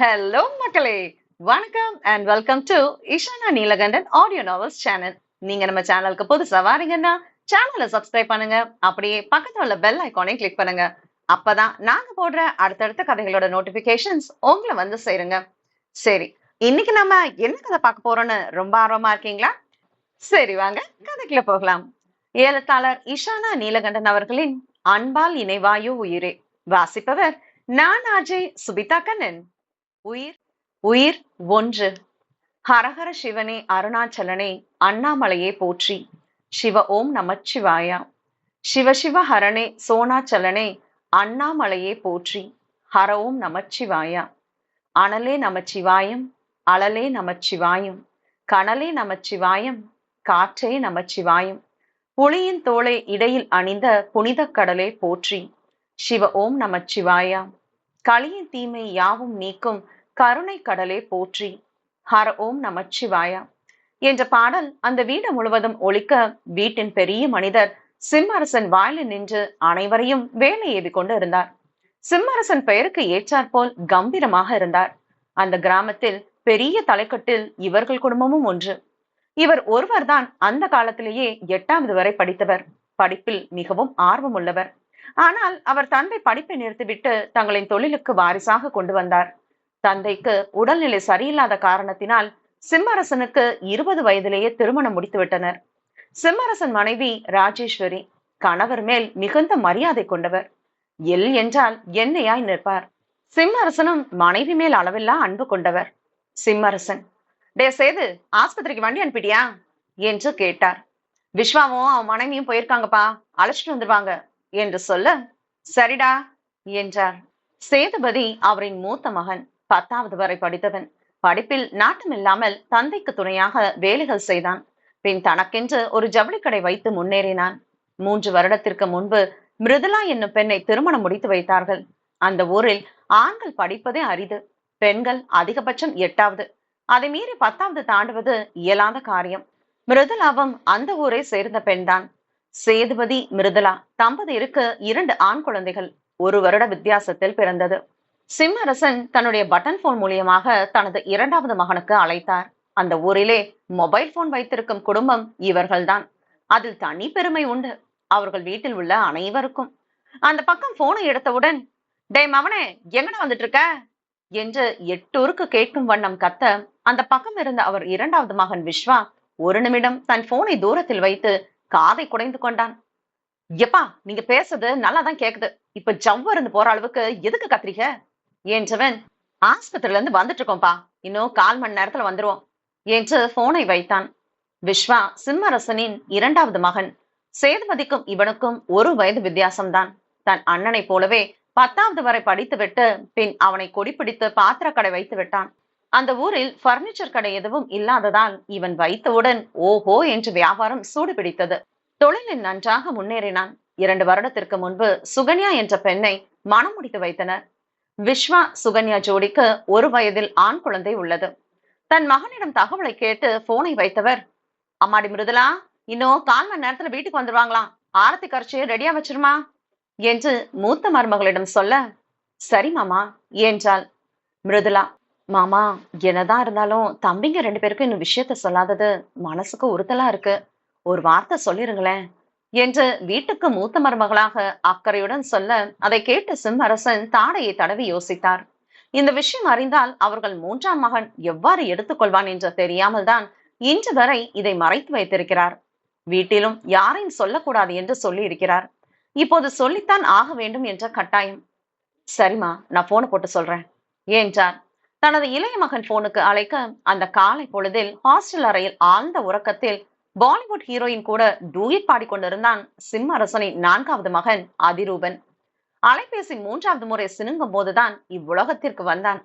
Hello மக்களே. வணக்கம் and welcome to Ishana Neelakandan audio novels channel நீங்க நம்ம சேனலுக்கு புதுசா வாரீங்கன்னா சேனலை சப்ஸ்கிரைப் பண்ணுங்க. அப்படியே பக்கத்துல உள்ள பெல் ஐகானையும் கிளிக் பண்ணுங்க. அப்பதான் நாங்க போடுற அடுத்தடுத்த கதைகளோட நோட்டிபிகேஷன்ஸ் உங்களை வந்து சேருங்க. சரி இன்னைக்கு நம்ம என்ன கதை பார்க்க போறோம்னு ரொம்ப ஆர்வமா இருக்கீங்களா? சரி வாங்க கதைக்குள்ள போகலாம். ஏலத்தாளர் இஷானா நீலகண்டன் அவர்களின் அன்பால் இணைவாயு உயிரே. வாசிப்பவர் நான் அஜய் சுபிதா கண்ணன். உயிர் உயிர் ஒன்று. ஹரஹர சிவனே அருணாச்சலனே அண்ணாமலையே போற்றி. சிவ ஓம் நமச்சிவாயா. சிவ சிவ ஹரணே சோனாச்சலனே அண்ணாமலையே போற்றி. ஹர ஓம் நமச்சிவாயா. அனலே நமச்சிவாயம் அழலே நமச்சிவாயம் கனலே நமச்சிவாயம் காற்றே நமச்சிவாயம். புலியின் தோளை இடையில் அணிந்த புனித கடலே போற்றி. சிவ ஓம் நமச்சிவாயா. கலியின் தீமை யாவும் நீக்கும் கருணை கடலே போற்றி. ஹர ஓம் நமச்சிவாயா. என்ற பாடல் அந்த வீடு முழுவதும் ஒழிக்க வீட்டின் பெரிய மனிதர் சிம்மரசன் வாயிலில் நின்று அனைவரையும் வேலை ஏவி கொண்டு இருந்தார். சிம்மரசன் பெயருக்கு ஏற்றாற்போல் கம்பீரமாக இருந்தார். அந்த கிராமத்தில் பெரிய தலைக்கட்டில் இவர்கள் குடும்பமும் ஒன்று. இவர் ஒருவர்தான் அந்த காலத்திலேயே எட்டாவது வரை படித்தவர். படிப்பில் மிகவும் ஆர்வமுள்ளவர். ஆனால் அவர் தந்தை படிப்பை நிறுத்திவிட்டு தங்களின் தொழிலுக்கு வாரிசாக கொண்டு வந்தார். தந்தைக்கு உடல்நிலை சரியில்லாத காரணத்தினால் சிம்மரசனுக்கு இருபது வயதிலேயே திருமணம் முடித்து விட்டனர் சிம்மரசன் மனைவி ராஜேஸ்வரி கணவர் மேல் மிகுந்த மரியாதை கொண்டவர். எல் என்றால் எண்ணெயாய் நிற்பார். சிம்மரசனும் மனைவி மேல் அளவில்லா அன்பு கொண்டவர். சிம்மரசன் டே சேது ஆஸ்பத்திரிக்கு வண்டி அனுப்பிட்டியா? என்று கேட்டார். விஸ்வாவும் அவன் மனைவியும் போயிருக்காங்கப்பா. அழைச்சிட்டு வந்துருவாங்க. என்று சொல்ல சரிடா என்றார். சேதுபதி அவரின் மூத்த மகன் பத்தாவது வரை படித்தவன். படிப்பில் நாட்டமில்லாமல் தந்தைக்கு துணையாக வேலைகள் செய்தான். பின் தனக்கென்று ஒரு ஜவுளி கடை வைத்து முன்னேறினான். மூன்று வருடத்திற்கு முன்பு மிருதுலா என்னும் பெண்ணை திருமணம் முடித்து வைத்தார்கள். அந்த ஊரில் ஆண்கள் படிப்பதே அரிது பெண்கள் அதிகபட்சம் எட்டாவது. அதை மீறி பத்தாவது தாண்டுவது இயலாத காரியம். மிருதுலாவும் அந்த ஊரை சேர்ந்த பெண்தான். சேதுபதி மிருதலா தம்பதியருக்கு இரண்டு ஆண் குழந்தைகள் ஒரு வருட வித்தியாசத்தில் பிறந்தது. சிம்மரசன் தன்னுடைய பட்டன் போன் மூலியமாக தனது இரண்டாவது மகனுக்கு அழைத்தார். அந்த ஊரிலே மொபைல் போன் வைத்திருக்கும் குடும்பம் இவர்கள்தான். அதில் தனி பெருமை உண்டு. அவர்கள் வீட்டில் உள்ள அனைவருக்கும். அந்த பக்கம் போனை எடுத்தவுடன் டே மவனே எங்கடா வந்துட்டு இருக்க என்று எட்டூருக்கு கேட்கும் வண்ணம் கத்த அந்த பக்கம் இருந்த அவர் இரண்டாவது மகன் விஸ்வா ஒரு நிமிடம் தன் போனை தூரத்தில் வைத்து காதை குடைந்து கொண்டான். எப்பா நீங்க பேசுறது நல்லாதான் கேக்குது. இப்ப ஜவ்வருந்து போற அளவுக்கு எதுக்கு கத்திரிக்க? என்றவன் ஆஸ்பத்திரில இருந்து வந்துட்டு இருக்கோம்பா இன்னும் கால் மணி நேரத்துல வந்துருவோம். என்று போனை வைத்தான். விஸ்வா சிம்மரசனின் இரண்டாவது மகன். சேதுபதிக்கும் இவனுக்கும் ஒரு வயது வித்தியாசம்தான். தன் அண்ணனைப் போலவே பத்தாவது வரை படித்துவிட்டு பின் அவனை கொடிப்பிடித்து பாத்திரக்கடை வைத்து விட்டான் அந்த ஊரில் பர்னிச்சர் கடை எதுவும் இல்லாததால் இவன் வைத்தவுடன் ஓஹோ என்று வியாபாரம் சூடு பிடித்தது தொழிலில் நன்றாக முன்னேறினான். இரண்டு வருடத்திற்கு முன்பு சுகன்யா என்ற பெண்ணை மனம் முடித்து வைத்தனர். விஸ்வா சுகன்யா ஜோடிக்கு ஒரு வயதில் ஆண் குழந்தை உள்ளது. தன் மகனிடம் தகவலை கேட்டு போனை வைத்தவர் அம்மாடி மிருதுலா இன்னும் கால் மணி நேரத்துல வீட்டுக்கு வந்துருவாங்களாம் ஆரத்தி கரைச்சியை ரெடியா வச்சிருமா? என்று மூத்த மருமகளிடம் சொல்ல சரி மாமா என்றாள். மிருதுலா மாமா என்னதான் இருந்தாலும் தம்பிங்க ரெண்டு பேருக்கும் இன்னும் விஷயத்த சொல்லாதது மனசுக்கு உறுத்தலா இருக்கு. ஒரு வார்த்தை சொல்லிருங்களேன் என்று வீட்டுக்கு மூத்த மருமகளாக அக்கறையுடன் சொல்ல அதை கேட்டு சிம்மரசன் தாடையை தடவி யோசித்தார். இந்த விஷயம் அறிந்தால் அவர்கள் மூன்றாம் மகன் எவ்வாறு எடுத்துக்கொள்வான் என்று தெரியாமல் தான் இன்று வரை இதை மறைத்து வைத்திருக்கிறார். வீட்டிலும் யாரையும் சொல்லக்கூடாது என்று சொல்லி இருக்கிறார் இப்போது சொல்லித்தான் ஆக வேண்டும் என்ற கட்டாயம். சரிம்மா நான் போன போட்டு சொல்றேன் என்றார். தனது இளைய மகன் போனுக்கு அழைக்க அந்த காலை பொழுதில் ஹாஸ்டல் அறையில் ஆழ்ந்த உறக்கத்தில் பாலிவுட் ஹீரோயின் கூட டூயிட் பாடிக்கொண்டிருந்தான் சிம்மரசனின் நான்காவது மகன் அதிரூபன். அலைபேசி மூன்றாவது முறை சினுங்கும் போதுதான் இவ்வுலகத்திற்கு வந்தான்.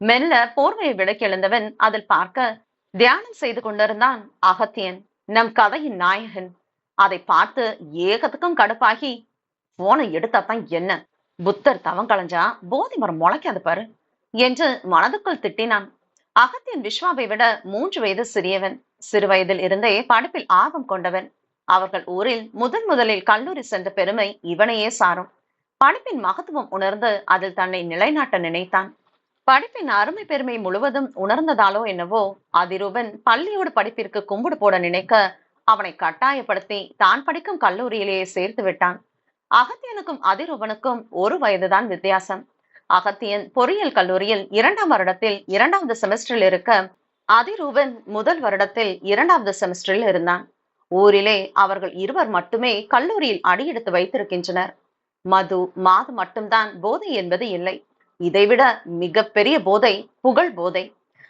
மெல்ல போர்வையை விலக்கி எழுந்தவன் அதில் பார்க்க தியானம் செய்து கொண்டிருந்தான் அகத்தியன். நம் கதையின் நாயகன். அதை பார்த்து ஏகத்துக்கும் கடுப்பாகி போனை எடுத்தாதான் என்ன? புத்தர் தவம் களைஞ்சா போதி மரம் முளைக்காது பாரு. என்று மனதுக்குள் திட்டினான். அகத்தியன் விஸ்வாவை விட மூன்று வயது சிறியவன். சிறு வயதில் இருந்தே படிப்பில் ஆர்வம் கொண்டவன். அவர்கள் ஊரில் முதன் முதலில் கல்லூரி சென்ற பெருமை இவனையே சாரும். படிப்பின் மகத்துவம் உணர்ந்து அதில் தன்னை நிலைநாட்ட நினைத்தான். படிப்பின் அருமை பெருமை முழுவதும் உணர்ந்ததாலோ என்னவோ அதிரூபன் பள்ளியோடு படிப்பிற்கு கும்பிடு போட நினைக்க அவனை கட்டாயப்படுத்தி தான் படிக்கும் கல்லூரியிலேயே சேர்த்து விட்டான். அகத்தியனுக்கும் அதிரூபனுக்கும் ஒரு வயதுதான் வித்தியாசம். அகத்தியன் பொறியியல் கல்லூரியில் இரண்டாம் வருடத்தில் இரண்டாவது செமஸ்டரில் இருக்க அதிரூபன் முதல் வருடத்தில் இரண்டாவது செமஸ்டரில் இருந்தான். ஊரிலே அவர்கள் இருவர் மட்டுமே கல்லூரியில் அடியெடுத்து வைத்திருக்கின்றனர். மது மாது மட்டும்தான் போதை என்பது இல்லை. இதைவிட மிகப்பெரிய போதை புகழ் போதை.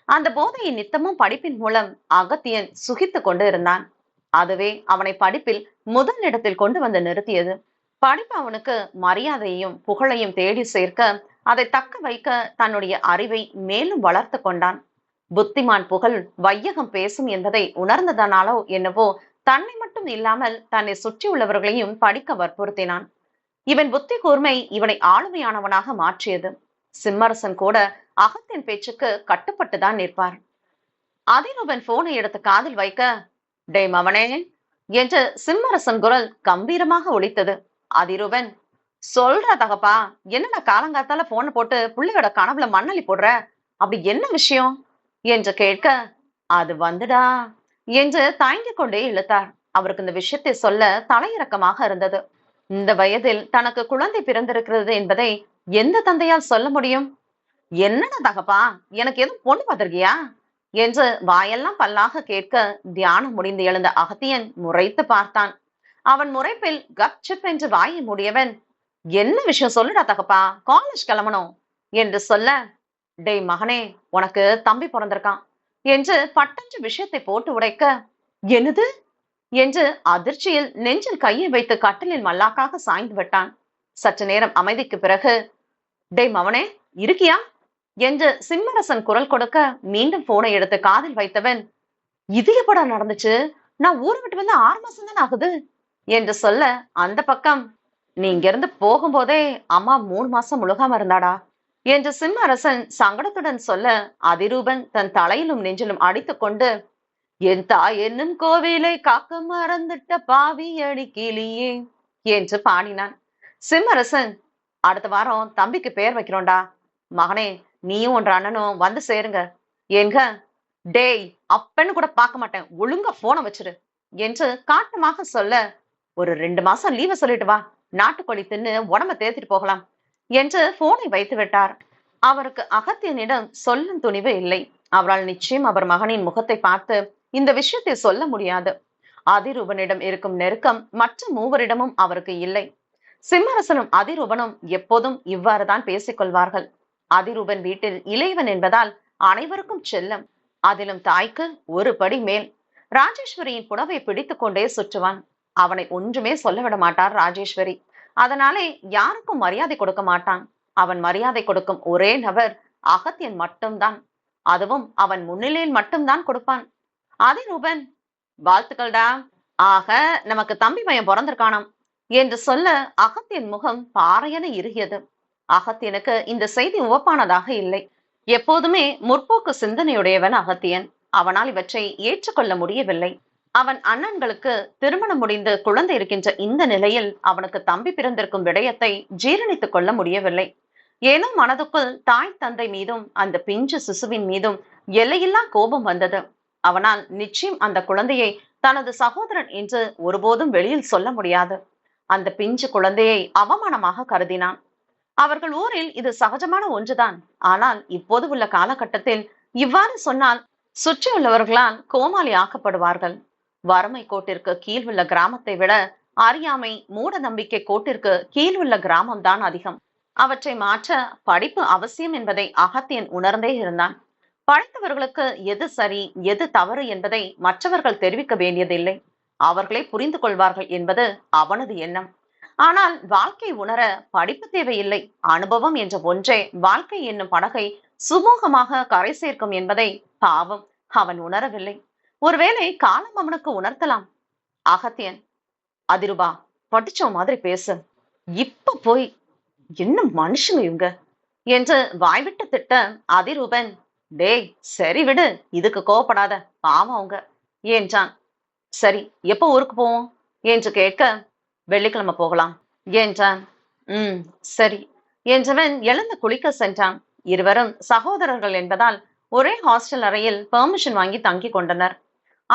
அந்த போதையை நித்தமும் படிப்பின் மூலம் அகத்தியன் சுகித்து கொண்டு இருந்தான். அதுவே அவனை படிப்பில் முதல் இடத்தில் கொண்டு வந்து நிறுத்தியது. படிப்பு அவனுக்கு மரியாதையையும் புகழையும் தேடி சேர்க்க அதை தக்க வைக்க தன்னுடைய அறிவை மேலும் வளர்த்து கொண்டான். புத்திமான் புகழ் வையகம் பேசும் என்பதை உணர்ந்ததனாலோ என்னவோ தன்னை மட்டும் இல்லாமல் தன்னை சுற்றியுள்ளவர்களையும் படிக்க வற்புறுத்தினான். இவன் புத்தி கூர்மை இவனை ஆளுமையானவனாக மாற்றியது. சிம்மரசன் கூட அகத்தின் பேச்சுக்கு கட்டுப்பட்டுதான் நிற்பார். அதிரூபன் போனை எடுத்து காதில் வைக்க டே மவனே என்று சிம்மரசன் குரல் கம்பீரமாக ஒழித்தது அதிரூபன் சொல்ற தகப்பா. என்னடா காலங்காத்தால போன போட்டு புள்ளையோட கனவுல மண்ணலி போடுற? அப்படி என்ன விஷயம்? என்று கேட்க அது வந்துடா என்று தாங்கிக் கொண்டே இழுத்தார். அவருக்கு இந்த விஷயத்தை சொல்ல தலையிறக்கமாக இருந்தது. இந்த வயதில் தனக்கு குழந்தை பிறந்திருக்கிறது என்பதை எந்த தந்தையால் சொல்ல முடியும்? என்னடா தகப்பா எனக்கு எதுவும் பொண்ணு பார்த்திருக்கியா? என்று வாயெல்லாம் பல்லாக கேட்க தியானம் முடிந்து எழுந்த அகத்தியன் முறைத்து பார்த்தான். அவன் முறைப்பில் கப்சிப் என்று வாயை மூடியவன் என்ன விஷயம் சொல்லுடா தகப்பா? காலேஜ் கிளம்பணும். என்று சொல்ல டேய் மகனே உனக்கு தம்பி பிறந்திருக்கான். என்று பட்டஞ்சு விஷயத்தை போட்டு உடைக்க என்னது? என்று அதிர்ச்சியில் நெஞ்சில் கையை வைத்து கட்டிலில் மல்லாக்காக சாய்ந்து விட்டான். சற்று நேரம் அமைதிக்கு பிறகு டேய் மவனே இருக்கியா? என்று சிம்மரசன் குரல் கொடுக்க மீண்டும் போனை எடுத்து காதில் வைத்தவன் இது எப்படா நடந்துச்சு? நான் ஊரை விட்டு வந்து ஆறு மாசம் தானே ஆகுது? என்று சொல்ல அந்த பக்கம் நீ இங்கிருந்து போகும்போதே அம்மா மூணு மாசம் முழுகாம இருந்தாடா? என்று சிம்மரசன் சங்கடத்துடன் சொல்ல அதிரூபன் தன் தலையிலும் நெஞ்சிலும் அடித்துக்கொண்டு என் தாய் என்னும் கோவிலை காக்க மறந்துட்ட பாவி அடி கிளியே என்று பாடினான். சிம்மரசன் அடுத்த வாரம் தம்பிக்கு பெயர் வைக்கிறோம்டா. மகனே நீயும் ஒன்ற அண்ணனும் வந்து சேருங்க. என்க டேய் அப்பன்னு கூட பார்க்க மாட்டேன். ஒழுங்கா போனை வச்சிரு என்று காட்டமாக சொல்ல ஒரு ரெண்டு மாசம் லீவ சொல்லிட்டு வா. நாட்டுக்கோழி தின்னு உடம்ப தேத்திட்டு போகலாம் என்று போனை வைத்து விட்டார். அவருக்கு அகத்தியனிடம் சொல்லும் துணிவு இல்லை. அவரால் நிச்சயம் அவர் மகனின் முகத்தை பார்த்து இந்த விஷயத்தை சொல்ல முடியாது. அதிரூபனிடம் இருக்கும் நெருக்கம் மற்ற மூவரிடமும் அவருக்கு இல்லை. சிம்மரசனும் அதிரூபனும் எப்போதும் இவ்வாறுதான் பேசிக்கொள்வார்கள் அதிரூபன் வீட்டில் இளையவன் என்பதால் அனைவருக்கும் செல்லம். அதிலும் தாய்க்கு ஒரு படி மேல். ராஜேஸ்வரியின் புடவை பிடித்துக் கொண்டே சுற்றுவான். அவனை ஒன்றுமே சொல்ல விட மாட்டார் ராஜேஸ்வரி. அதனாலே யாருக்கும் மரியாதை கொடுக்க மாட்டான். அவன் மரியாதை கொடுக்கும் ஒரே நபர் அகத்தியன் மட்டும்தான். அதுவும் அவன் முன்னிலையில் மட்டும்தான் கொடுப்பான். அதிரூபன் வாழ்த்துக்கள்டா. ஆக நமக்கு தம்பி பையன் பிறந்திருக்கானாம் என்று சொல்ல அகத்தியன் முகம் பாறையென இறுகியது. அகத்தியனுக்கு இந்த செய்தி உவப்பானதாக இல்லை. எப்போதுமே முற்போக்கு சிந்தனையுடையவன் அகத்தியன். அவனால் இவற்றை ஏற்றுக்கொள்ள முடியவில்லை. அவன் அண்ணன்களுக்கு திருமணம் முடிந்து குழந்தை இருக்கின்ற இந்த நிலையில் அவனுக்கு தம்பி பிறந்திருக்கும் விடயத்தை ஜீரணித்துக் கொள்ள முடியவில்லை. ஏனோ மனதுக்குள் தாய் தந்தை மீதும் அந்த பிஞ்சு சிசுவின் மீதும் எல்லையில்லா கோபம் வந்தது. அவனால் நிச்சயம் அந்த குழந்தையை தனது சகோதரன் என்று ஒருபோதும் வெளியில் சொல்ல முடியாது. அந்த பிஞ்சு குழந்தையை அவமானமாக கருதினான். அவர்கள் ஊரில் இது சகஜமான ஒன்றுதான். ஆனால் இப்போது உள்ள காலகட்டத்தில் இவ்வாறு சொன்னால் சுற்றியுள்ளவர்களால் கோமாளி ஆக்கப்படுவார்கள். வறுமை கோட்டிற்கு கீழ் உள்ள கிராமத்தை விட அறியாமை மூட நம்பிக்கை கோட்டிற்கு கீழ் உள்ள கிராமம் தான் அதிகம். அவற்றை மாற்ற படிப்பு அவசியம் என்பதை அகத்தியன் உணர்ந்தே இருந்தான். படித்தவர்களுக்கு எது சரி எது தவறு என்பதை மற்றவர்கள் தெரிவிக்க வேண்டியதில்லை. அவர்களே புரிந்து கொள்வார்கள் என்பது அவனது எண்ணம். ஆனால் வாழ்க்கை உணர படிப்பு தேவையில்லை. அனுபவம் என்ற ஒன்றே வாழ்க்கை என்னும் படகை சுமூகமாக கரை சேர்க்கும் என்பதை பாவம். அவன் உணரவில்லை. ஒருவேளை காலம் அவனுக்கு உணர்த்தலாம். அகத்தியன் அதிருபா படிச்ச மாதிரி பேசு. இப்ப போய் என்ன மனுஷங்க இவங்க? என்று வாய்விட்டு திட்ட அதிரூபன் டேய் சரி விடு இதுக்கு கோவப்படாத பாவம் அவங்க என்றான். சரி எப்போ ஊருக்கு போவோம்? என்று கேட்க வெள்ளிக்கிழமை போகலாம் என்றான். ம் சரி என்றவன் எழுந்து குளிக்க சென்றான். இருவரும் சகோதரர்கள் என்பதால் ஒரே ஹாஸ்டல் அறையில் பெர்மிஷன் வாங்கி தங்கிக் கொண்டனர்.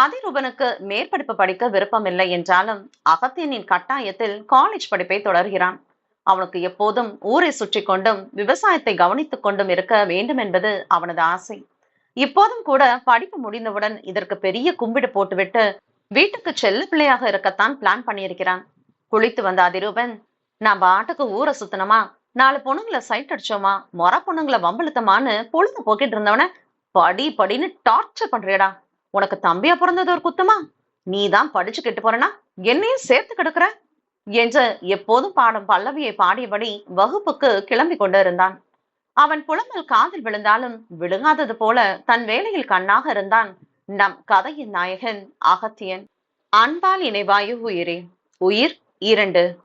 அதிரூபனுக்கு மேற்படிப்பு படிக்க விருப்பமில்லை என்றாலும் அகத்தியனின் கட்டாயத்தில் காலேஜ் படிப்பை தொடர்கிறான். அவனுக்கு எப்போதும் ஊரை சுற்றி கொண்டும் விவசாயத்தை கவனித்துக் கொண்டும் இருக்க வேண்டும் என்பது அவனது ஆசை. இப்போதும் கூட படிப்பு முடிந்தவுடன் இதற்கு பெரிய கும்பிடு போட்டுவிட்டு வீட்டுக்கு செல்ல பிள்ளையாக இருக்கத்தான் பிளான் பண்ணியிருக்கிறான். குளித்து வந்த அதிரூபன் நான் பாட்டுக்கு ஊரை சுத்தனமா நாலு பொண்ணுங்களை சைட் அடிச்சோமா? மொர பொண்ணுங்களை வம்பழுத்தமான்னு பொழுது போக்கிட்டு இருந்தவன படி படின்னு டார்ச்சர் பண்றியடா. உனக்கு தம்பியா பிறந்தது ஒரு குத்தமா? நீ தான் படிச்சு கெட்டு போறனா? என்னையும் சேர்த்து கிடக்குற? என்று எப்போதும் பாடும் பல்லவியை பாடியபடி வகுப்புக்கு கிளம்பி கொண்டு இருந்தான். அவன் புலம்பல் காதில் விழுந்தாலும் விழுங்காதது போல தன் வேலையில் கண்ணாக இருந்தான் நம் கதையின் நாயகன் அகத்தியன். அன்பால் இணைவாயு உயிரே. உயிர் இரண்டு.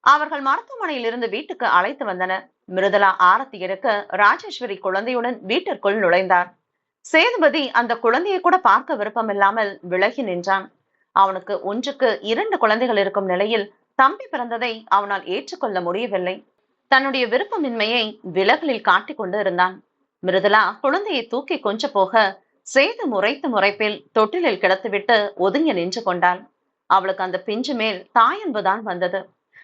அவர்கள் மருத்துவமனையில் இருந்து வீட்டுக்கு அழைத்து வந்தனர். மிருதலா ஆரத்தி எடுக்க ராஜேஸ்வரி குழந்தையுடன் வீட்டிற்குள் நுழைந்தார். சேதுபதி அந்த குழந்தையை கூட பார்க்க விருப்பமில்லாமல் விலகி நின்றான். அவனுக்கு ஒன்றுக்கு இரண்டு குழந்தைகள் இருக்கும் நிலையில் தம்பி பிறந்ததை அவனால் ஏற்றுக்கொள்ள முடியவில்லை. தன்னுடைய விருப்பமின்மையை விலகலில் காட்டிக் கொண்டு இருந்தான். மிருதுலா குழந்தையை தூக்கி கொஞ்ச போக சேது முறைத்த முறைப்பில் தொட்டிலில் கிடத்துவிட்டு ஒதுங்கி நின்று கொண்டாள். அவளுக்கு அந்த பிஞ்சு மேல் தாயன்புதான் வந்தது.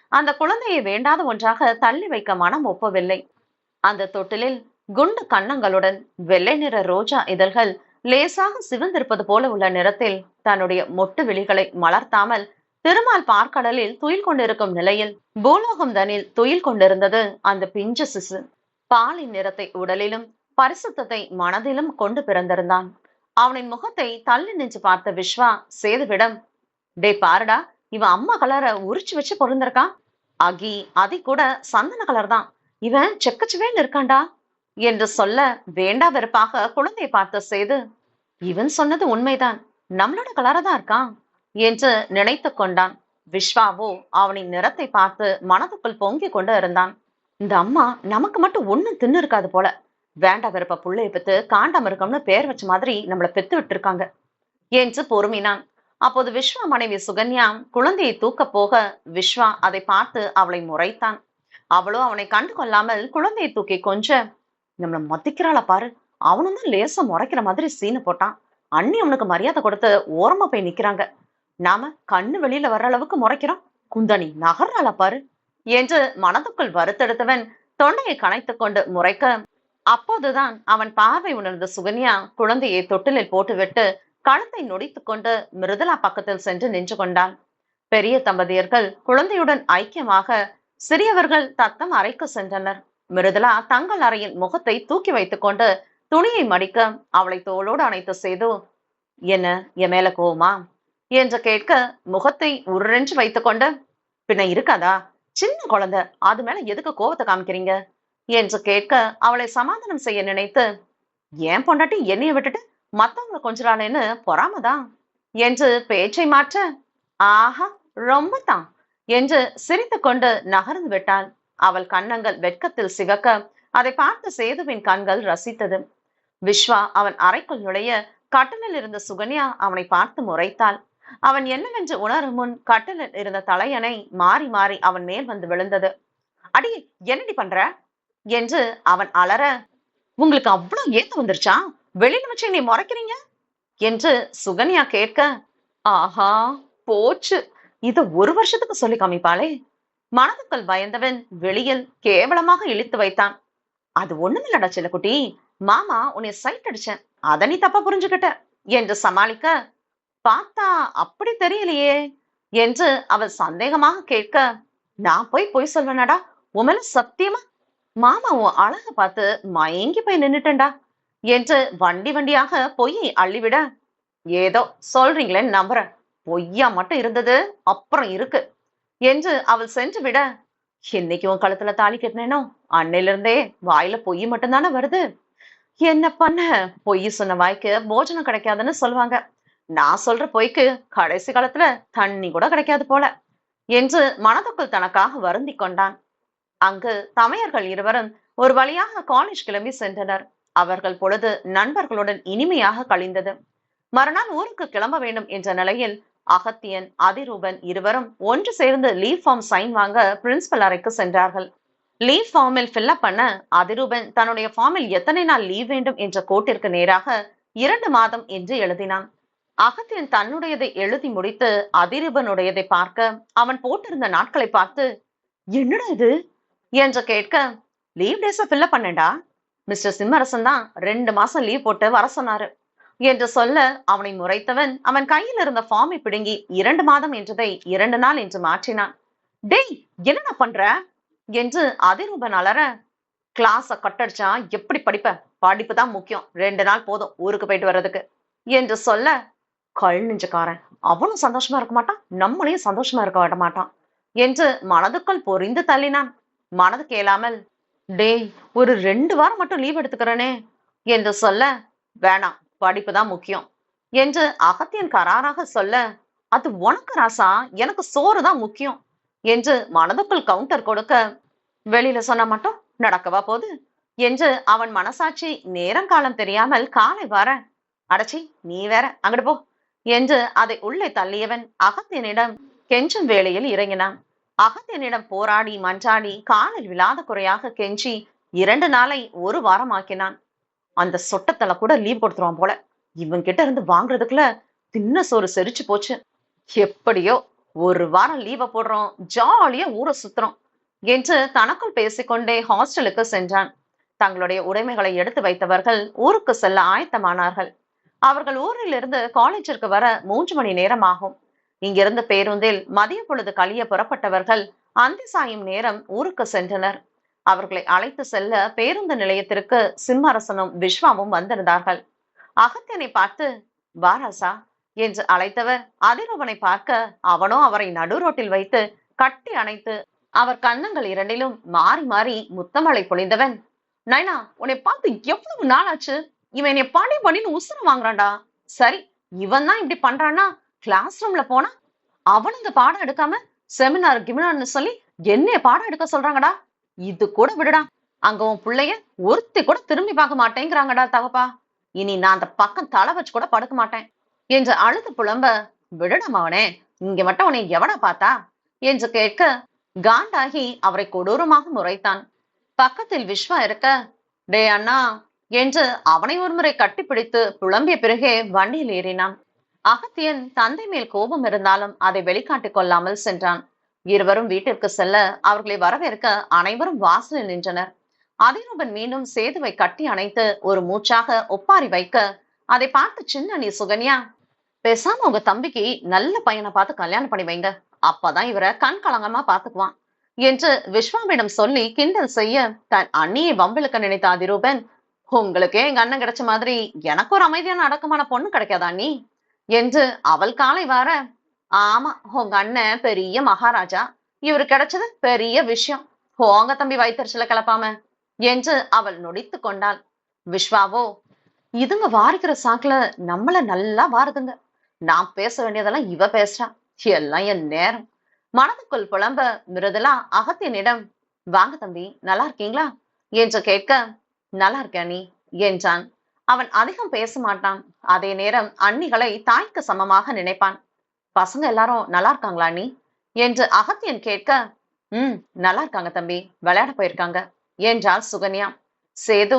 அந்த குழந்தையை வேண்டாத ஒன்றாக தள்ளி வைக்க மனம் ஒப்பவில்லை. அந்த தொட்டிலில் குண்டு கன்னங்களுடன் வெள்ளை நிற ரோஜா இதழ்கள் லேசாக சிவந்திருப்பது போல உள்ள நிறத்தில் தன்னுடைய மொட்டு விழிகளை மலர்த்தாமல் திருமால் பார்க்கடலில் துயில் கொண்டிருக்கும் நிலையில் பூலோகம் தனில் துயில் கொண்டிருந்தது அந்த பிஞ்ச சிசு. பாலின் நிறத்தை உடலிலும் பரிசுத்தத்தை மனதிலும் கொண்டு பிறந்திருந்தான். அவனின் முகத்தை தள்ளி நின்று பார்த்த விஸ்வா சேதுவிடம் டே பாருடா இவன் அம்மா கலரை உரிச்சு வச்சு பொருந்திருக்கான் அகி அதை கூட சந்தன கலர் தான். இவன் செக்கச்சுவேன்னு இருக்கான்டா. என்று சொல்ல வேண்டா வெறுப்பாக குழந்தையை பார்த்த செய்து இவன் சொன்னது உண்மைதான். நம்மளோட கலரதான் இருக்கான் என்று நினைத்து கொண்டான். விஸ்வாவோ அவனின் நிறத்தை பார்த்து மனதுக்குள் பொங்கிக் கொண்டு இருந்தான். இந்த அம்மா நமக்கு மட்டும் ஒண்ணும் தின்னு இருக்காது போல. வேண்டா வெறுப்ப புள்ளைய பெத்து காண்டாமிருக்கம்னு பெயர் பேர் வச்ச மாதிரி நம்மள பெத்து விட்டு இருக்காங்க என்று பொறுமினான். அப்போது விஸ்வா மனைவி சுகன்யா குழந்தையை தூக்க போக விஸ்வா அதை பார்த்து அவளை முறைத்தான். அவளோ அவனை கண்டு கொள்ளாமல் குழந்தையை தூக்கி கொஞ்ச நம்மளை மதிக்கிறாள பாரு. அவனும் தான் லேசா முறைக்கிற மாதிரி சீனு போட்டான். அண்ணி அவனுக்கு மரியாதை கொடுத்து ஓரமா போய் நிக்கிறாங்க. நாம கண்ணு வெளியில வர்ற அளவுக்கு முறைக்கிறோம். குந்தனி நகர்றாள பாரு. என்று மனதுக்குள் வருத்தெடுத்தவன் தொண்டையை கனைத்துக் கொண்டு முறைக்க அப்போதுதான் அவன் பார்வை உணர்ந்த சுகன்யா குழந்தையை தொட்டிலில் போட்டுவிட்டு கழுத்தை நொடித்துக் கொண்டு மிருதலா பக்கத்தில் சென்று நின்று கொண்டான் பெரிய தம்பதியர்கள் குழந்தையுடன் ஐக்கியமாக சிறியவர்கள் தத்தம் அறைக்கு சென்றனர். மிருதுலா தங்கள் அறையின் முகத்தை தூக்கி வைத்துக் கொண்டு துணியை மடிக்க அவளை தோளோடு அணைத்து செய்து என்ன என் மேல கோவமா? என்று கேட்க முகத்தை உருரென்று வைத்துக்கொண்டு பின்ன இருக்காதா? சின்ன குழந்தை அது மேல எதுக்கு கோவத்தை காமிக்கிறீங்க? என்று கேட்க அவளை சமாதானம் செய்ய நினைத்து ஏன் பொண்டாட்டி என்னைய விட்டுட்டு மத்தவங்களை கொஞ்சிறாளேன்னு பொறாமதான் என்று பேச்சை மாற்ற ஆஹா ரொம்ப தான் என்று சிரித்து கொண்டு நகர்ந்து விட்டாள். அவள் கன்னங்கள் வெட்கத்தில் சிகக்க. அதை பார்த்து சேதுவின் கண்கள் ரசித்தது. விஸ்வா அவன் அறைக்குள் நுழைய கட்டலில் இருந்த சுகன்யா அவனை பார்த்து முறைத்தாள். அவன் என்னவென்று உணரும் முன் கட்டலில் இருந்த தலையணை மாறி மாறி அவன் மேல் வந்து விழுந்தது. அடி என்னடி பண்ற? என்று அவன் அலற உங்களுக்கு அவ்வளவு ஏத்து வந்துருச்சா? வெளியில வச்சு நீ முறைக்கிறீங்க? என்று சுகன்யா கேட்க ஆஹா போச்சு. இத ஒரு வருஷத்துக்கு சொல்லி காமிப்பாளே. மனதுக்குள் பயந்தவன் வெளியில் கேவலமாக இழுத்து வைத்தான். அது ஒண்ணுமில்லடா செல்லக்குட்டி மாமா உன்னை சைட் அடிச்சேன். அத நீ தப்பா புரிஞ்சுக்கிட்ட என்று சமாளிக்க பார்த்தா அப்படி தெரியலையே என்று அவள் சந்தேகமாக கேட்க நான் போய் பொய் சொல்வேனடா? உமல சத்தியமா? மாமா உன் அழக பார்த்து மயங்கி போய் நின்னுட்டேன்டா என்று வண்டி வண்டியாக பொய்யை அள்ளிவிட ஏதோ சொல்றீங்களேன்னு நம்புறேன். பொய்யா மட்டும் இருந்தது அப்புறம் இருக்கு. என்று அவள் சென்று விட என்னைக்கு உன் கழுத்துல தாலி கட்டினேனோ அன்னையில இருந்தே வாயில பொய் மட்டும்தானே வருது? என்ன பண்ண? பொய் சொன்ன வாய்க்கு போஜனம் கிடைக்காதுன்னு சொல்லுவாங்க. நான் சொல்ற பொய்க்கு கடைசி காலத்துல தண்ணி கூட கிடைக்காது போல என்று மனதுக்குள் தனக்காக வருந்தி கொண்டான். அங்கு தமையர்கள் இருவரும் ஒரு வழியாக காலேஜ் கிளம்பி சென்றனர். அவர்கள் பொழுது நண்பர்களுடன் இனிமையாக கழிந்தது. மறுநாள் ஊருக்கு கிளம்ப வேண்டும் என்ற நிலையில் அகத்தியன் அதிரூபன் இருவரும் ஒன்று சேர்ந்து லீவ் ஃபார்ம் சைன் வாங்க பிரின்சிபல் அறைக்கு சென்றார்கள். லீவ் ஃபார்மில் ஃபில்அப் பண்ண அதிரூபன் தன்னுடைய ஃபார்மில் எத்தனை நாள் லீவ் வேண்டும் என்ற கோட்டிற்கு நேராக இரண்டு மாதம் என்று எழுதினான். அகத்தியன் தன்னுடையதை எழுதி முடித்து அதிரூபனுடையதை பார்க்க அவன் போட்டிருந்த நாட்களை பார்த்து என்னடா இது? என்று கேட்க லீவ் டேஸ ஃபில்அப் பண்ணேன்டா. மிஸ்டர் சிம்மரசன் தான் ரெண்டு மாசம் லீவ் போட்டு வர சொன்னாரு. என்று சொல்ல அவனை முறைத்தவன் அவன் கையில் இருந்த ஃபார்மை பிடுங்கி இரண்டு மாதம் என்றதை இரண்டு நாள் என்று மாற்றினான். டேய் என்னடா பண்ற? என்று அதிரூபன் அலற கிளாஸ கட்டடிச்சா எப்படி படிப்ப? படிப்பு தான் முக்கியம். ரெண்டு நாள் போதும் ஊருக்கு போயிட்டு வர்றதுக்கு. என்று சொல்ல கல் நெஞ்சக்காரன். அவனும் சந்தோஷமா இருக்க மாட்டான். நம்மளையும் சந்தோஷமா இருக்க விட மாட்டான். என்று மனதுக்குள் பொறிந்து தள்ளினான். மனது கேளாமல் டேய் ஒரு ரெண்டு வாரம் மட்டும் லீவ் எடுத்துக்கிறனே. என்று சொல்ல வேணாம். படிப்பு தான் முக்கியம். என்று அகத்தியன் கராராக சொல்ல அது உனக்கு ராசா எனக்கு சோறு தான் முக்கியம் என்று மனதுக்குள் கவுண்டர் கொடுக்க வெளியில சொன்ன மட்டும் நடக்கவா போகுது? என்று அவன் மனசாட்சி நேரம் காலம் தெரியாமல் காலை வர அடச்சி நீ வேற அங்கிட்டு போ என்று அதை உள்ளே தள்ளியவன் அகத்தியனிடம் கெஞ்சும் வேளையில் இறங்கினான். அகத்தியனிடம் போராடி மன்றாடி காலில் விழாத குறையாக கெஞ்சி இரண்டு நாளை ஒரு வாரம் ஆக்கினான் அந்த சொட்டத்தலை கூட லீவ் கொடுத்துருவான் போல. இவன் கிட்ட இருந்து வாங்குறதுக்குள்ள தின்ன சோறு செரிச்சு போச்சு. எப்படியோ ஒரு வாரம் லீவ போடுறோம். ஜாலியா ஊரை சுத்துறோம் என்று தனக்குள் பேசிக்கொண்டே ஹாஸ்டலுக்கு சென்றான். தங்களுடைய உடைமைகளை எடுத்து வைத்தவர்கள் ஊருக்கு செல்ல ஆயத்தமானார்கள். அவர்கள் ஊரிலிருந்து காலேஜிற்கு வர மூன்று மணி நேரம் ஆகும். இங்கிருந்து பேருந்தில் மதிய பொழுது கழிய புறப்பட்டவர்கள் அந்தி சாயும் நேரம் ஊருக்கு சென்றனர். அவர்களை அழைத்து செல்ல பேருந்து நிலையத்திற்கு சிம்மரசனும் விஸ்வாவும் வந்திருந்தார்கள். அகத்தியனை பார்த்து வாராசா என்று அழைத்தவர் அதிரவனை பார்க்க அவனோ அவரை நடு ரோட்டில் வைத்து கட்டி அணைத்து அவர் கன்னங்கள் இரண்டிலும் மாறி மாறி முத்தமலை பொழிந்தவன். நைனா உன்னை பார்த்து எவ்வளவு நாள் ஆச்சு இவன் என்னை பாடி பண்ணின்னு உசுர வாங்குறான்டா. சரி இவன் தான் இப்படி பண்றான்னா கிளாஸ் ரூம்ல போனா? அவனுங்க பாடம் எடுக்காம செமினார் கிமினார்னு சொல்லி என்னைய பாடம் எடுக்க சொல்றாங்கடா. இது கூட விடுடா. அங்க உன் பிள்ளைய ஒருத்தி கூட திரும்பி பார்க்க மாட்டேங்கிறாங்கடா தகப்பா. இனி நான் அந்த பக்கம் தலை வச்சு கூட படுக்க மாட்டேன். என்று அழுது புலம்ப விடுடம் இங்க மட்டும் உன்னை எவனா பார்த்தா? என்று கேட்க காண்டாகி அவரை கொடூரமாக முறைத்தான். பக்கத்தில் விஸ்வா இருக்க டே அண்ணா என்று அவனை ஒருமுறை கட்டிப்பிடித்து புலம்பிய பிறகே வண்டியில் ஏறினான். அகத்தியன் தந்தை மேல் கோபம் இருந்தாலும் அதை வெளிக்காட்டிக் கொள்ளாமல் சென்றான். இருவரும் வீட்டிற்கு செல்ல அவர்களை வரவேற்க அனைவரும் வாசலில் நின்றனர். அதிரூபன் மீண்டும் சேதுவை கட்டி அணைத்து ஒரு மூச்சாக ஒப்பாரி வைக்க அதை பார்த்து சின்ன நீ சுகன்யா பேசாம உங்க தம்பிக்கு நல்ல பையனை பார்த்து கல்யாணம் பண்ணி வைங்க. அப்பதான் இவரை கண் கலங்கமா பாத்துக்குவான் என்று விஸ்வாவிடம் சொல்லி கிண்டல் செய்ய தன் அண்ணியை வம்பிழுக்க நினைத்த அதிரூபன் உங்களுக்கே எங்க அண்ணன் கிடைச்ச மாதிரி எனக்கு ஒரு அமைதியான அடக்கமான பொண்ணு கிடைக்காதா நீ என்று அவள் காலை வார ஆமா உங்க அண்ணன் பெரிய மகாராஜா. இவரு கிடைச்சது பெரிய விஷயம். போங்க தம்பி வயிற்றுல கிளப்பாம என்று அவள் நொடித்து கொண்டாள். விஸ்வாவோ இதுங்க வாரிக்கிற சாக்குல நம்மள நல்லா வாருதுங்க. நான் பேச வேண்டியதெல்லாம் இவ பேசுறா. எல்லாம் என் நேரம். மனதுக்குள் புலம்ப மிருதலா அகத்தியனிடம் வாங்க தம்பி நல்லா இருக்கீங்களா? என்று கேட்க நல்லா இருக்க நீ என்றான். அவன் அதிகம் பேச மாட்டான். அதே நேரம் அன்னிகளை தாய்க்கு சமமாக நினைப்பான். பசங்க எல்லாரும் நல்லா இருக்காங்களா நீ? என்று அகத்தியன் கேட்க ம் நல்லா இருக்காங்க தம்பி. விளையாட போயிருக்காங்க. என்றாள் சுகன்யா. சேது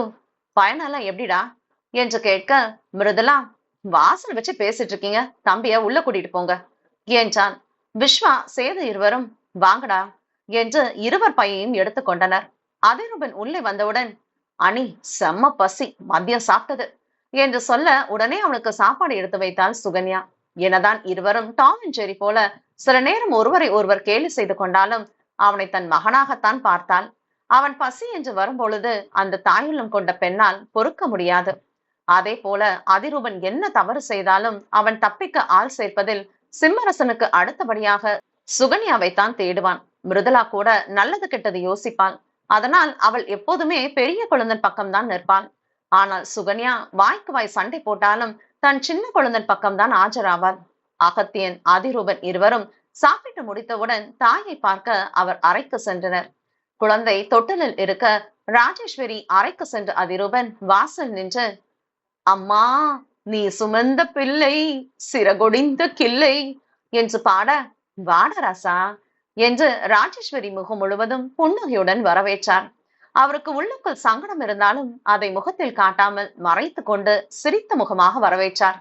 பயனெல்லாம் எப்படிடா? என்று கேட்க மிருதுலா வாசல் வச்சு பேசிட்டு இருக்கீங்க. தம்பிய உள்ள கூட்டிட்டு போங்க. என்றான். விஸ்வா சேது இருவரும் வாங்கடா. என்று இருவர் பையையும் எடுத்துக்கொண்டனர் அதிரூபன் உள்ளே வந்தவுடன் அனி செம்ம பசி. மதியம் சாப்பிட்டது. என்று சொல்ல உடனே அவனுக்கு சாப்பாடு எடுத்து வைத்தாள் சுகன்யா. எனதான் இருவரும் டாம் அண்ட் ஜெரி போல சில நேரம் ஒருவரை ஒருவர் கேலி செய்து கொண்டாலும் அவனை தன் மகனாகத்தான் பார்த்தாள். அவன் பசி என்று வரும்பொழுது அந்த தாயுள்ளம் கொண்ட பெண்ணால் பொறுக்க முடியாது. அதே போல அதிரூபன் என்ன தவறு செய்தாலும் அவன் தப்பிக்க ஆள் சேர்ப்பதில் சிம்மரசனுக்கு அடுத்தபடியாக சுகன்யாவை தான் தேடுவான். மிருதலா கூட நல்லது கெட்டது யோசிப்பாள். அதனால் அவள் எப்போதுமே பெரிய குழந்தன் பக்கம்தான் நிற்பாள். ஆனால் சுகன்யா வாய்க்கு வாய் சண்டை போட்டாலும் தன் சின்ன குழந்தன் பக்கம்தான் ஆஜராவார் அகத்தியன் அதிரூபன் இருவரும் சாப்பிட்டு முடித்தவுடன் தாயை பார்க்க அவர் அறைக்கு சென்றனர். குழந்தை தொட்டிலில் இருக்க ராஜேஸ்வரி அறைக்கு சென்ற அதிரூபன் வாசல் நின்று அம்மா நீ சுமந்த பிள்ளை சிறகொடிந்த கிள்ளை என்று பாட வாடராசா என்று ராஜேஸ்வரி முகம் முழுவதும் புன்னகையுடன் வரவேற்றார். அவருக்கு உள்ளுக்குள் சங்கடம் இருந்தாலும் அதை முகத்தில் காட்டாமல் மறைத்து கொண்டு சிரித்த முகமாக வரவேற்றார்.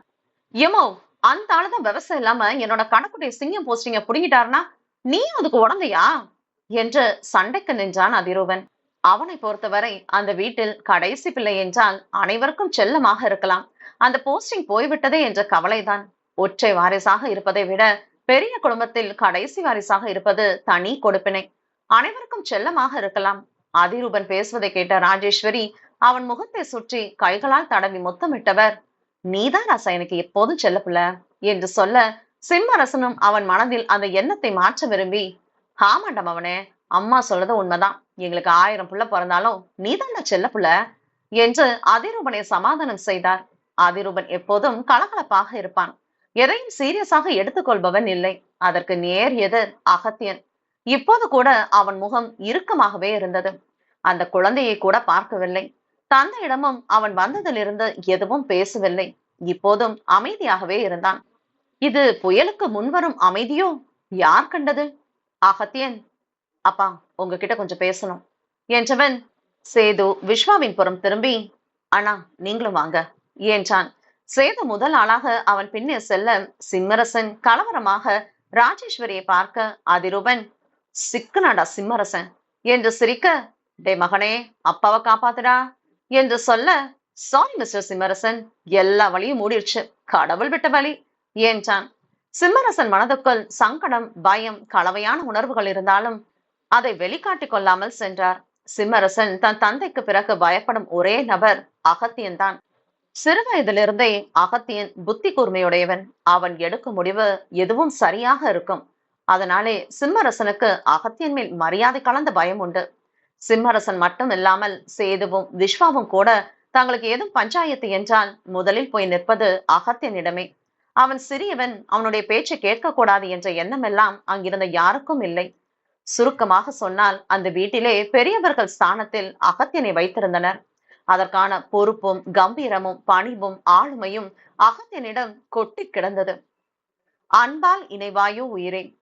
எமோ அந்த ஆளுதான் விவசாயம் இல்லாம என்னோட கணக்குடைய சிங்கம் போஸ்டிங்க புடுங்கிட்டாருன்னா நீ அதுக்கு உடந்தையா? என்று சண்டைக்கு நின்றான் அதிரூபன். அவனை பொறுத்தவரை அந்த வீட்டில் கடைசி பிள்ளை என்றால் அனைவருக்கும் செல்லமாக இருக்கலாம். அந்த போஸ்டிங் போய்விட்டதே என்ற கவலைதான். ஒற்றை வாரிசாக இருப்பதை விட பெரிய குடும்பத்தில் கடைசி வாரிசாக இருப்பது தனி கொடுப்பினை. அனைவருக்கும் செல்லமாக இருக்கலாம். அதிரூபன் பேசுவதை கேட்ட ராஜேஸ்வரி அவன் முகத்தை சுற்றி கைகளால் தடவி முத்தமிட்டவர். நீதான் ரசா எனக்கு எப்போதும் செல்லப்புல என்று சொல்ல சிம்மரசனும் அவன் மனதில் அந்த எண்ணத்தை மாற்ற விரும்பி ஆமாண்டம் அவனே அம்மா சொல்றது உண்மைதான். எங்களுக்கு ஆயிரம் புள்ள பிறந்தாலும் நீதான்டா செல்லப்புல என்று அதிரூபனை சமாதானம் செய்தார். அதிரூபன் எப்போதும் கலகலப்பாக இருப்பான். எதையும் சீரியஸாக எடுத்துக்கொள்பவன் இல்லை. அதற்கு நேர் எதிர் அகத்தியன். இப்போது கூட அவன் முகம் இறுக்கமாகவே இருந்தது. அந்த குழந்தையை கூட பார்க்கவில்லை. தந்தையிடமும் அவன் வந்ததிலிருந்து எதுவும் பேசவில்லை. இப்போதும் அமைதியாகவே இருந்தான். இது புயலுக்கு முன்வரும் அமைதியோ? யார் கண்டது? அகத்தியன் அப்பா உங்ககிட்ட கொஞ்சம் பேசணும். என்றவன் சேது விஸ்வாவின் புறம் திரும்பி அண்ணா நீங்களும் வாங்க என்றான். சேது முதல் ஆளாக அவன் பின்னே செல்ல சிம்மரசன் கலவரமாக ராஜேஸ்வரியை பார்க்க அதிரூபன் சிக்கனாடா சிம்மரசன்? என்று சிரிக்க டே மகனே அப்பாவை காப்பாத்துடா என்று சொல்ல சாரி மிஸ்டர் சிம்மரசன் எல்லா வழியும் மூடிடுச்சு கடவுள் விட்ட வழி என்றான். சிம்மரசன் மனதுக்குள் சங்கடம் பயம் கலவையான உணர்வுகள் இருந்தாலும் அதை வெளிக்காட்டிக் கொள்ளாமல் சென்றார். சிம்மரசன் தன் தந்தைக்கு பிறகு பயப்படும் ஒரே நபர் அகத்தியன்தான் சிறு வயதிலிருந்தே அகத்தியன் புத்தி கூர்மையுடையவன். அவன் எடுக்கும் முடிவு எதுவும் சரியாக இருக்கும். அதனாலே சிம்மரசனுக்கு அகத்தியன் மேல் மரியாதை கலந்த பயம் உண்டு. சிம்மரசன் மட்டும் இல்லாமல் சேதுவும் விஸ்வாவும் கூட தங்களுக்கு ஏதும் பஞ்சாயத்து என்றால் முதலில் போய் நிற்பது அகத்தியனிடமே அவன் சிறியவன் அவனுடைய பேச்சை கேட்கக்கூடாது என்ற எண்ணம் எல்லாம் அங்கிருந்த யாருக்கும் இல்லை. சுருக்கமாக சொன்னால் அந்த வீட்டிலே பெரியவர்கள் ஸ்தானத்தில் அகத்தியனை வைத்திருந்தனர். அதற்கான பொறுப்பும் கம்பீரமும் பணிவும் ஆளுமையும் அகத்தியனிடம் கொட்டி கிடந்தது. அன்பால் இணைவாயோ உயிரே.